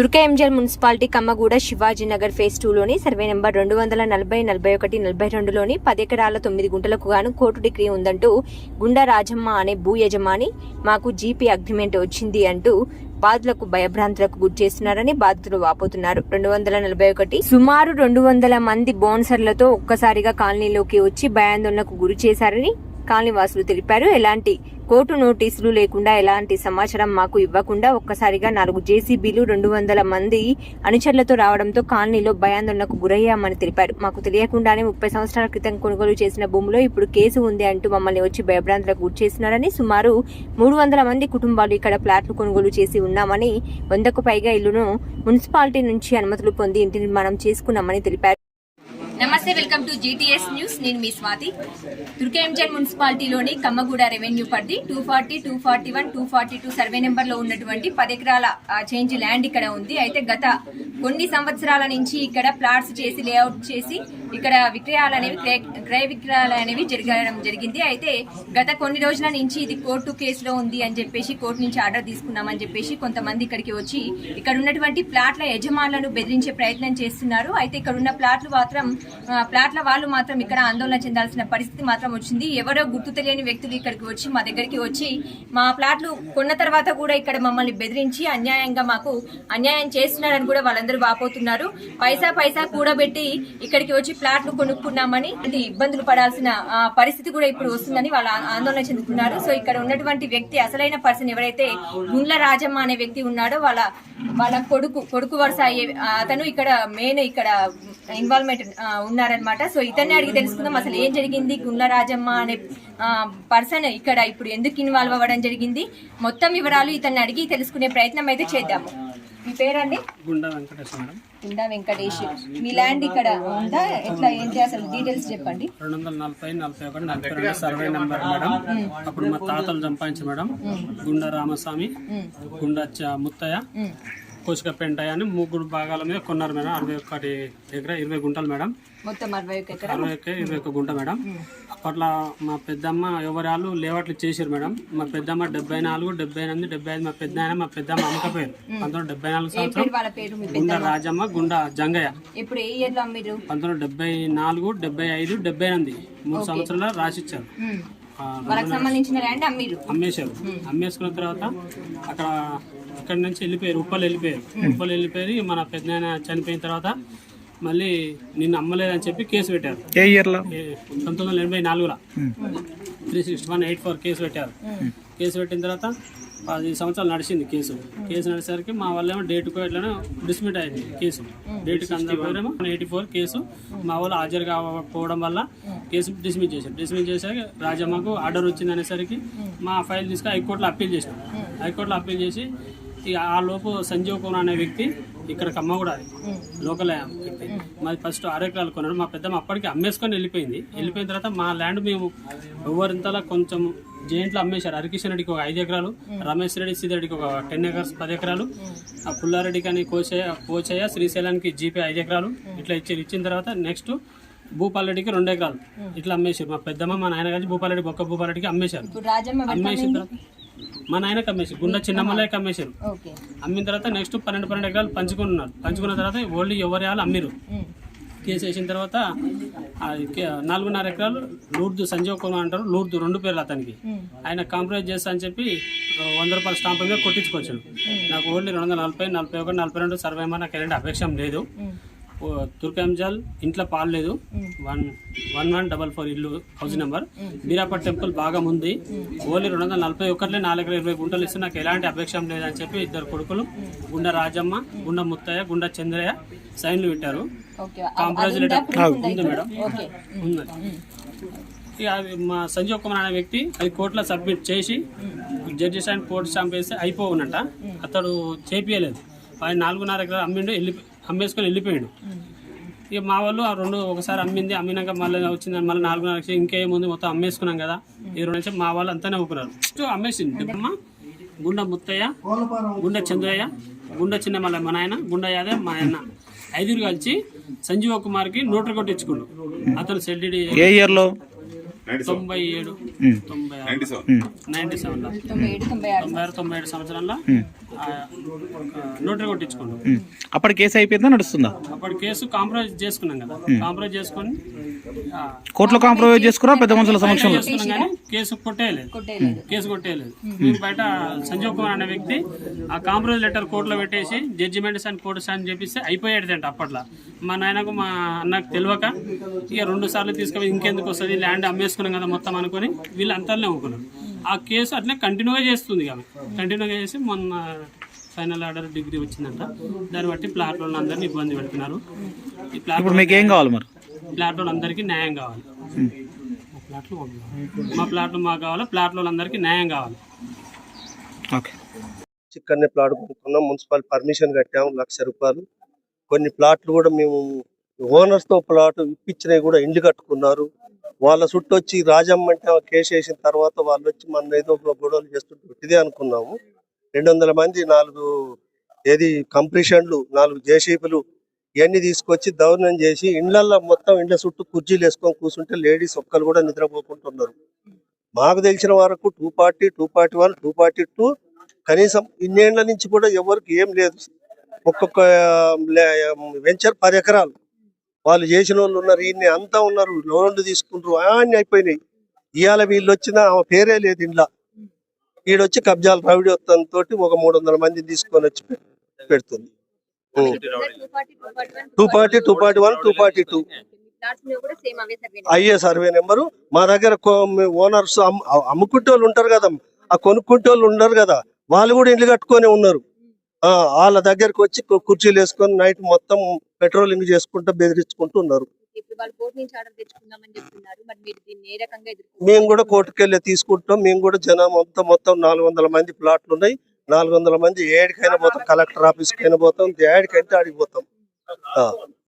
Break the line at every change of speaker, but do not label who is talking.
తుర్కయంజల్ municipality Kammaguda Shivajinagar phase టూలోని survey number రెండు వందల నలభై నలభై ఒకటి నలభై రెండులోని పది ఎకరాల తొమ్మిది గుంటలకు గాను కోర్టు డిగ్రీ ఉందంటూ గుండా రాజమ్మ అనే భూ యజమాని మాకు జీపీ అగ్రిమెంట్ వచ్చింది అంటూ బాధితులకు భయభ్రాంతులకు గురి చేస్తున్నారని బాధితులు వాపోతున్నారు. రెండు వందల నలభై ఒకటి సుమారు రెండు వందల మంది బౌన్సర్లతో ఒక్కసారిగా కాలనీలోకి వచ్చి భయాందోళనకు గురి చేశారని కాలనీ వాసులు తెలిపారు. ఎలాంటి కోర్టు నోటీసులు లేకుండా ఎలాంటి సమాచారం మాకు ఇవ్వకుండా ఒక్కసారిగా నాలుగు జేసీబీలు రెండు వందల మంది అనుచరులతో రావడంతో కాలనీలో భయాందోళనకు గురయ్యామని తెలిపారు. మాకు తెలియకుండానే ముప్పై సంవత్సరాల క్రితం కొనుగోలు చేసిన భూమిలో ఇప్పుడు కేసు ఉంది అంటూ మమ్మల్ని వచ్చి భయభ్రాంతులకు గురి చేస్తున్నారని సుమారు మూడు వందల మంది కుటుంబాలు ఇక్కడ ప్లాట్లు కొనుగోలు చేసి ఉన్నామని వందకు పైగా ఇల్లును మున్సిపాలిటీ నుంచి అనుమతులు పొంది ఇంటి నిర్మాణం చేసుకున్నామని తెలిపారు. నమస్తే వెల్కమ్ టు జీటీఎస్ న్యూస్ నేను మీ స్వాతి. తుర్కేంజన్ మున్సిపాలిటీలోని కమ్మగూడ రెవెన్యూ పరిధి two forty two forty one two forty two survey నెంబర్లో ఉన్నటువంటి పది ఎకరాల చేంజ్ ల్యాండ్ ఇక్కడ ఉంది. అయితే గత కొన్ని సంవత్సరాల నుంచి ఇక్కడ ప్లాట్స్ చేసి లేఅవుట్ చేసి ఇక్కడ విక్రయాలు అనేవి క్రయ- క్రయ విక్రయాలు అనేవి జరగడం జరిగింది. అయితే గత కొన్ని రోజుల నుంచి ఇది కోర్టు కేసులో ఉంది అని చెప్పేసి కోర్టు నుంచి ఆర్డర్ తీసుకున్నామని చెప్పేసి కొంతమంది ఇక్కడికి వచ్చి ఇక్కడ ఉన్నటువంటి ప్లాట్ల యజమానులను బెదిరించే ప్రయత్నం చేస్తున్నారు. అయితే ఇక్కడ ఉన్న ప్లాట్లు మాత్రం ప్లాట్ల వాళ్ళు మాత్రం ఇక్కడ ఆందోళన చెందాల్సిన పరిస్థితి మాత్రం వచ్చింది. ఎవరో గుర్తు తెలియని వ్యక్తులు ఇక్కడికి వచ్చి మా దగ్గరికి వచ్చి మా ప్లాట్లు కొన్న తర్వాత కూడా ఇక్కడ మమ్మల్ని బెదిరించి అన్యాయంగా మాకు అన్యాయం చేస్తున్నారని కూడా వాళ్ళందరూ వాపోతున్నారు. పైసా పైసా కూడబెట్టి ఇక్కడికి వచ్చి ప్లాట్లు కొనుక్కున్నామని ఇబ్బందులు పడాల్సిన పరిస్థితి కూడా ఇప్పుడు వస్తుందని వాళ్ళు ఆందోళన చెందుతున్నారు. సో ఇక్కడ ఉన్నటువంటి వ్యక్తి అసలైన పర్సన్ ఎవరైతే గుండ్ల రాజమ్మ అనే వ్యక్తి ఉన్నాడో వాళ్ళ వాళ్ళ కొడుకు కొడుకు వరుస అయ్యే అతను ఇక్కడ మెయిన్ ఇక్కడ ఇన్వాల్వ్మెంట్ ఉన్నారనమాట సో ఇతన్ని అడిగి తెలుసుకుందాం. అసలు ఏం జరిగింది? గుండ్ల రాజమ్మ అనే పర్సన్ ఇక్కడ ఇప్పుడు ఎందుకు ఇన్వాల్వ్ అవ్వడం జరిగింది? మొత్తం వివరాలు ఇతన్ని అడిగి తెలుసుకునే ప్రయత్నం అయితే చేద్దాము. మీ పేరండి?
గుండా వెంకటేశ్వర మేడం.
గుండా వెంకటేష్. మీ ల్యాండ్ ఇక్కడ ఉందా? ఎట్లా ఏంటి అసలు డీటెయిల్స్ చెప్పండి.
రెండు వందల నలభై నలభై ఒకటి నలభై రెండు సర్వే నెంబర్ మేడం. అప్పుడు మా తాతలు సంపాదించి మేడం. గుండా రామస్వామి గుండా ముత్తయ్య కోసిక పెంటయ్య అని ముగ్గురు భాగాల మీద కొన్నారు మేడం. అరవై ఒకటి దగ్గర ఇరవై గుంటలు మేడం.
మొత్తం అరవై ఒక ఎకరా?
అరవై ఒక ఇరవై ఒక గుంట మేడం. అప్పట్లో మా పెద్దమ్మ ఎవరాలు లేవట్లు చేసారు మేడం. మా పెద్దమ్మ డెబ్బై నాలుగు డెబ్బై ఎనిమిది డెబ్బై ఐదు మా పెద్ద ఆయన మా పెద్దమ్మ అమ్మకపోయారు పంతొమ్మిది డెబ్బై నాలుగు సంవత్సరం గుండా రాజమ్మ గుండా జంగయ్య.
ఇప్పుడు ఏ
పంతొమ్మిది డెబ్బై నాలుగు డెబ్బై ఐదు డెబ్బై ఎనిమిది. మూడు సంవత్సరాలు రాసిచ్చారు. అమ్మేశారు. అమ్మేసుకున్న తర్వాత అక్కడ ఇక్కడ నుంచి వెళ్ళిపోయారు ఉప్పలు వెళ్ళిపోయారు. ఉప్పలు వెళ్ళిపోయి మన పెద్ద చనిపోయిన తర్వాత మళ్ళీ నిన్ను అమ్మలేదని చెప్పి కేసు పెట్టారు.
ఏ ఇయర్లో
పంతొమ్మిది వందల ఎనభై నాలుగులో. Three sixty one eight four case పెట్టారు. కేసు పెట్టిన తర్వాత పది సంవత్సరాలు నడిచింది కేసు. కేసు నడిచేసరికి మా వాళ్ళు ఏమో డేట్కు ఎట్లనో డిస్మిట్ అయింది కేసు. డేట్కి అందకపోయారేమో ఎయిటీ ఫోర్ కేసు మా వాళ్ళు హాజరు కాకపోవడం వల్ల కేసు డిస్మిస్ చేశారు. డిస్మిస్ చేశాక రాజమ్మకు ఆర్డర్ వచ్చింది అనేసరికి మా ఫైల్ తీసుకొని హైకోర్టులో అప్పీల్ చేసినాం హైకోర్టులో అప్పీల్ చేసి ఆ లోపు సంజీవ్ కుమార్ అనే వ్యక్తి ఇక్కడ కమ్మ కూడా అది. లోకల్ వ్యక్తి. మాది ఫస్ట్ ఆరు ఎకరాలు కొన్నాడు. మా పెద్దమ్మ అప్పటికి అమ్మేసుకొని వెళ్ళిపోయింది. వెళ్ళిపోయిన తర్వాత మా ల్యాండ్ మేము ఎవరింతలా కొంచెం జైంట్లో అమ్మేశారు. హరికిషన్ రెడ్డికి ఒక ఐదు ఎకరాలు రమేష్ రెడ్డి సీతారెడ్డికి ఒక టెన్ ఎకర్స్ పది ఎకరాలు ఆ పుల్లారెడ్డికి అని కోచయ్య కోచయ్య శ్రీశైలానికి జీపీ ఐదు ఎకరాలు ఇట్లా ఇచ్చారు ఇచ్చిన తర్వాత నెక్స్ట్ భూపాలరెడ్డికి రెండు ఎకరాలు ఇట్లా అమ్మేశారు. మా పెద్దమ్మ మా నాయన కలిసి భూపాలరెడ్డి బొక్క భూపాలరెడ్డికి అమ్మేశారు. అమ్మేసిన తర్వాత మా నాయనకి అమ్మేశారు గుండె చిన్నమ్మలకి అమ్మేశారు
ఓకే.
అమ్మిన తర్వాత నెక్స్ట్ పన్నెండు పన్నెండు ఎకరాలు పంచుకున్నారు. పంచుకున్న తర్వాత ఓన్లీ ఎవరి వాళ్ళు అమ్మిరు. కేసు వేసిన తర్వాత నాలుగున్నర ఎకరాలు లూర్దు సంజీవ్ కుమార్ అంటారు. లూర్దు రెండు పేర్లు అతనికి. ఆయన కాంప్రమైజ్ చేస్తా అని చెప్పి వంద రూపాయల స్టాంప్ మీద కొట్టించుకొచ్చాను నాకు ఓన్లీ రెండు వందల నలభై నలభై ఒకటి నలభై రెండు సర్వే ఏమో నాకు ఎలాంటి అపేక్షం లేదు. తుర్కంజాల్ ఇంట్లో పాలు లేదు. One one one double four ఇల్లు హౌస్ నెంబర్. బీరాపట్ టెంపుల్ బాగా ఉంది. ఓన్లీ రెండు వందల నలభై ఒకటిలో నాలుగు ఇరవై గుంటలు ఇస్తే నాకు ఎలాంటి అపేక్షం లేదని చెప్పి ఇద్దరు కొడుకులు గుండ రాజమ్మ గుండ ముత్తయ్య గుండ చంద్రయ్య సైన్లు పెట్టారు. కాంప్రమైజ్
ఉందా?
మేడం. ఉంది. మా సంజీవ్ కుమార్ అనే వ్యక్తి అది కోర్టులో సబ్మిట్ చేసి జడ్జెస్ అండ్ కోర్టు స్టాంప్ వేస్తే అయిపోవునంట. అతడు చేపియలేదు. ఆయన నాలుగున్నర ఎకరాలు అమ్మిండు వెళ్ళి అమ్మేసుకొని వెళ్ళిపోయాడు. ఇక మా వాళ్ళు ఆ రెండు ఒకసారి అమ్మింది అమ్మినాక మళ్ళీ వచ్చింది మళ్ళీ నాలుగున్నర లక్షలు ఇంకేముంది మొత్తం అమ్మేసుకున్నాం కదా. ఈ రెండు నుంచి మా వాళ్ళు అంతానే ఊపుకున్నారు. ఫస్ట్ అమ్మేసింది. డబ్బమ్మ గుండె ముత్తయ్య గుండె చంద్రయ్య గుండె చిన్న మళ్ళీ మా నాయన గుండె యాదవ్ మా అన్న. ఐదుగురు కలిసి సంజీవ కుమార్కి నోటరీ కొట్టించుకుండు అతను సెల్డిడి
ఏ ఇయర్లో?
తొంభై ఏడు.
ఉమ్.
తొంభై ఆరు.
Ninety seven.
నైన్టీ సెవెన్లో.
తొంభై ఆరు.
తొంభై ఏడు సంవత్సరంలో నోటరీ కొట్టించుకున్నాం.
ఉమ్. అప్పటి కేసు అయిపోయిందా? నడుస్తుందా?
అప్పుడు కేసు కాంప్రమైజ్ చేసుకున్నాం కదా. కాంప్రమైజ్ చేసుకొని ఆ,
కోర్టులో కాంప్రమైజ్ చేసుకురా పెద్ద మనుషుల సమక్షంలో?
చేసుకున్నాం కానీ కేసు కొట్టేయలేదు. కేసు కొట్టేయలేదు. బయట సంజీవ్ కుమార్ అనే వ్యక్తి ఆ కాంప్రమైజ్ లెటర్ కోర్టులో పెట్టేసి జడ్జిమెంట్ సైన్ కోర్టు సైన్ చేపిస్తే అయిపోయేది అప్పట్లో. మా నాయనకు మా అన్నకు తెలియక ఇక రెండు సార్లు తీసుకొని ఇంకెందుకు వస్తుంది? ల్యాండ్ అమ్మేసుకున్నాం కదా మొత్తం అనుకొని వీళ్ళు అంతలోనే ఊరుకున్నారు. ఆ కేసు అట్లే కంటిన్యూగా చేస్తుంది ఆమె. కంటిన్యూగా చేసి మొన్న ఫైనల్ ఆర్డర్ డిగ్రీ వచ్చిందంట. దాన్ని బట్టి ప్లాట్ వాళ్ళు అందరినీ ఇబ్బంది పెడుతున్నారు. ఈ ప్లాట్
ఇప్పుడు మీకు ఏం కావాలి మరి?
ప్లాట్ వాళ్ళందరికీ న్యాయం కావాలి. మా ప్లాట్లు మా ప్లాట్లు మాకు కావాలి. ప్లాట్ వాళ్ళందరికీ న్యాయం కావాలి.
ఓకే
ఇక్కడనే ప్లాట్ కొనుక్కున్నాం. మున్సిపల్ పర్మిషన్ కట్టాము లక్ష రూపాయలు. కొన్ని ప్లాట్లు కూడా మేము ఓనర్స్తో ప్లాట్ ఇప్పించినవి కూడా ఇండ్లు కట్టుకున్నారు. వాళ్ళ చుట్టూ వచ్చి రాజమ్మ అంటే కేసు వేసిన తర్వాత వాళ్ళు వచ్చి మన ఏదో ఒక గొడవలు చేస్తుంటే ఇదే అనుకున్నాము. రెండు వందల మంది నాలుగు ఏది కంప్రెషన్లు నాలుగు జేసీబీలు ఇవన్నీ తీసుకొచ్చి దౌర్ణం చేసి ఇండ్లల్లో మొత్తం ఇండ్ల చుట్టూ కుర్చీలు వేసుకొని కూర్చుంటే లేడీస్ ఒక్కరు కూడా నిద్రపోకుంటున్నారు. మాకు తెలిసిన వరకు two forty two forty one two forty two కనీసం ఇన్నేళ్ళ నుంచి కూడా ఎవరికి ఏం లేదు. ఒక్కొక్క వెంచర్ పది ఎకరాలు. వాళ్ళు చేసిన వాళ్ళు ఉన్నారు ఈయన్ని అంతా ఉన్నారు లోన్లు తీసుకుంటారు అన్ని అయిపోయినాయి. ఇవాళ వీళ్ళు వచ్చిన ఆమె పేరే లేదు ఇంట్లో ఈడొచ్చి కబ్జాలు రౌడీ తోటి ఒక మూడు వందల మందిని తీసుకొని వచ్చి పెడుతుంది. Two forty two forty one two forty two. అయ్యే సర్వే నెంబరు. మా దగ్గర ఓనర్స్ అమ్ముకుంటే వాళ్ళు ఉంటారు కదా ఆ కొనుక్కుంటే వాళ్ళు ఉండరు కదా వాళ్ళు కూడా ఇల్లు కట్టుకొని ఉన్నారు. వాళ్ళ దగ్గరకు వచ్చి కుర్చీలు వేసుకొని నైట్ మొత్తం పెట్రోలింగ్ చేసుకుంటూ బెదిరించుకుంటూ ఉన్నారు. మేము కూడా కోర్టుకెళ్ళి తీసుకుంటాం. మేము కూడా జనం మొత్తం మొత్తం నాలుగు వందల మంది ప్లాట్లు ఉన్నాయి. నాలుగు వందల మంది ఏడికైనా పోతాం కలెక్టర్ ఆఫీస్కి అయినా పోతాం ఏడికంటే ఆడికి పోతాం. ఆ.